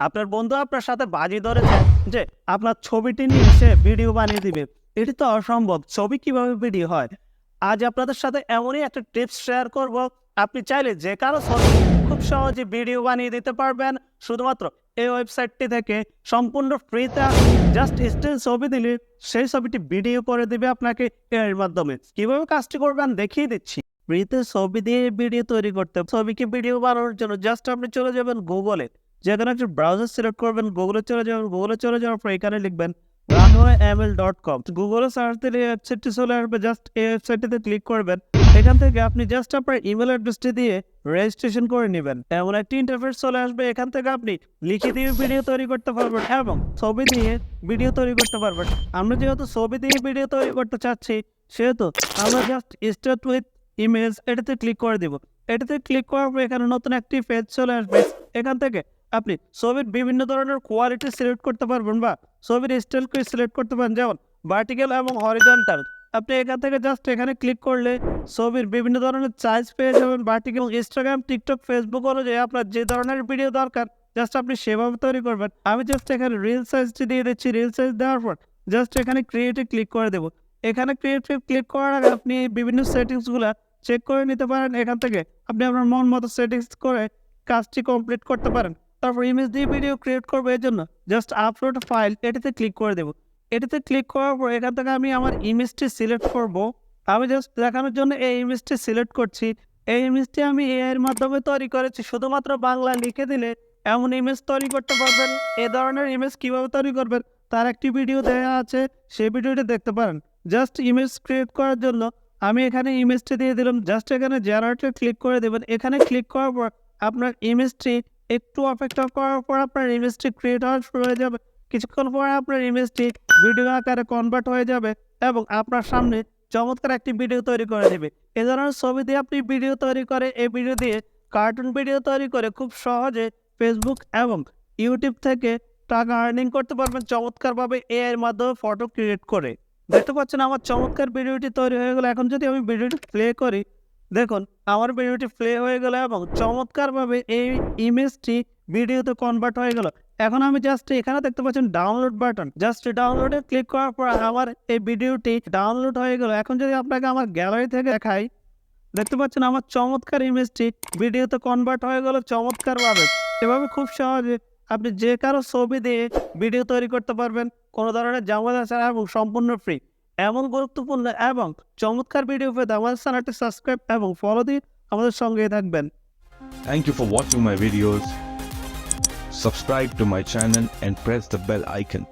আপনার বন্ধু আপনার সাথে বাজি ধরেছে যে আপনার ছবিটি নিয়ে সে ভিডিও বানিয়ে দিবে। এটি তো অসম্ভব। ছবি কীভাবে ভিডিও হয়? আজ আপনাদের সাথে এমনই একটা টিপস শেয়ার করব। আপনি চাইলে যে কারও ছবি খুব সহজে ভিডিও বানিয়ে দিতে পারবেন। শুধুমাত্র এই ওয়েবসাইটটি থেকে সম্পূর্ণ ফ্রিতে জাস্ট স্টিল ছবি দিলে সেই ছবিটি ভিডিও করে দেবে আপনাকে এর মাধ্যমে। কীভাবে কাজটি করবেন দেখিয়ে দিচ্ছি। ফ্রিতে ছবি দিয়ে ভিডিও তৈরি করতে ছবিকে ভিডিও বানানোর জন্য জাস্ট আপনি চলে যাবেন গুগলে। যেখানে একটা ব্রাউজার সিলেক্ট করবেন গুগলে চলে যাবেন গুগলে চলে যাওয়ার পর এখানে লিখবেন runwayML ডট কম। গুগলে সার্চ দিলে ওয়েবসাইটটি চলে আসবে। জাস্ট এই ওয়েবসাইটটিতে ক্লিক করবেন। এখান থেকে আপনি জাস্ট আপনার ইমেল অ্যাড্রেসটি দিয়ে রেজিস্ট্রেশন করে নেবেন। এমন একটি ইন্টারফেস চলে আসবে। এখান থেকে আপনি লিখে দিয়ে ভিডিও তৈরি করতে পারবেন এবং ছবি দিয়ে ভিডিও তৈরি করতে পারবেন। আমরা যেহেতু ছবি দিয়ে ভিডিও তৈরি করতে চাচ্ছি, সেহেতু আমরা জাস্ট স্টার্ট উইথ ইমেজ এটাতে ক্লিক করে দিব। এটাতে ক্লিক করার পর এখানে নতুন একটি পেজ চলে আসবে। এখান থেকে আপনি ছবির বিভিন্ন ধরনের কোয়ালিটি সিলেক্ট করতে পারবেন বা ছবির স্টাইলকে সিলেক্ট করতে পারেন। যেমন ভার্টিক্যাল এবং হরিজন্টাল আপনি এখান থেকে জাস্ট এখানে ক্লিক করলে ছবির বিভিন্ন ধরনের সাইজ পেয়ে যাবেন। ভার্টিক্যাল ইনস্টাগ্রাম টিকটক ফেসবুক অনুযায়ী আপনার যে ধরনের ভিডিও দরকার জাস্ট আপনি সেভাবে তৈরি করবেন। আমি জাস্ট এখানে রিল সাইজটি দিয়ে দিচ্ছি। রিল সাইজ দেওয়ার পর জাস্ট এখানে ক্রিয়েটে ক্লিক করে দেবো। এখানে ক্রিয়েটে ক্লিক করার আগে আপনি বিভিন্ন সেটিংসগুলো চেক করে নিতে পারেন। এখান থেকে আপনি আপনার মন মতো সেটিংস করে কাজটি কমপ্লিট করতে পারেন। তারপর ইমেজ দিয়ে ভিডিও ক্রিয়েট করব, এর জন্য জাস্ট আপলোড ফাইল এটিতে ক্লিক করে দেবো। এটিতে ক্লিক করার পর এখান থেকে আমি আমার ইমেজটি সিলেক্ট করব। আমি জাস্ট দেখানোর জন্য এই ইমেজটি সিলেক্ট করছি। এই ইমেজটি আমি এআই এর মাধ্যমে তৈরি করেছি। শুধুমাত্র বাংলা লিখে দিলে এমন ইমেজ তৈরি করতে পারবেন। এ ধরনের ইমেজ কীভাবে তৈরি করবেন তার একটি ভিডিও দেওয়া আছে, সেই ভিডিওটি দেখতে পারেন। জাস্ট ইমেজ ক্রিয়েট করার জন্য আমি এখানে ইমেজটি দিয়ে দিলাম। জাস্ট এখানে জেনারেটে ক্লিক করে দেবেন। এখানে ক্লিক করার পর আপনার ইমেজটি একটু অপেক্ষা করার পর আপনার ইমেজটি ক্রিয়েট হওয়া শুরু হয়ে যাবে। কিছুক্ষণ পরে আপনার ইমেজটি ভিডিও আকারে কনভার্ট হয়ে যাবে এবং আপনার সামনে চমৎকার একটি ভিডিও তৈরি করে দেবে এ ধরনের ছবি দিয়ে আপনি ভিডিও তৈরি করে এই ভিডিও দিয়ে কার্টুন ভিডিও তৈরি করে খুব সহজে ফেসবুক এবং ইউটিউব থেকে টাকা আর্নিং করতে পারবেন চমৎকারভাবে এআই এর মাধ্যমে ফটো ক্রিয়েট করে। দেখতে পাচ্ছেন আমার চমৎকার ভিডিওটি তৈরি হয়ে গেল। এখন যদি আমি ভিডিওটি প্লে করি, দেখুন আমার ভিডিওটি প্লে হয়ে গেল এবং চমৎকারভাবে এই ইমেজটি ভিডিওতে কনভার্ট হয়ে গেল। এখন আমি জাস্ট এখানে দেখতে পাচ্ছেন ডাউনলোড বাটন জাস্ট ডাউনলোডে ক্লিক করার পর আমার এই ভিডিওটি ডাউনলোড হয়ে গেল। এখন যদি আপনাকে আমার গ্যালারি থেকে দেখাই, দেখতে পাচ্ছেন আমার চমৎকার ইমেজটি ভিডিওতে কনভার্ট হয়ে গেল চমৎকারভাবে। এভাবে খুব সহজে আপনি যে কারও ছবি দিয়ে ভিডিও তৈরি করতে পারবেন। কোনো ধরনের জামাতা ছাড়া এবং সম্পূর্ণ ফ্রি এমন গুরুত্বপূর্ণ এবং চমৎকার ভিডিও পেতে আমাদের চ্যানেলটি সাবস্ক্রাইব এবং ফলো দিয়ে আমাদের সঙ্গেই থাকবেন Thank you for watching my videos. Subscribe to my channel and press the bell icon.